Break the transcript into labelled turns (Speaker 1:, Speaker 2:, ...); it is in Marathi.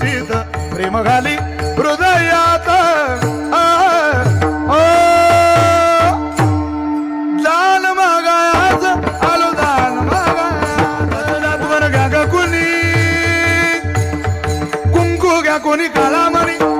Speaker 1: प्रेम घाली हृदयात. आ, ओ. दान मागायाच आलो दान मागायाच घ्या ग कुणी. कुंकू घ्या कोणी काळा मणी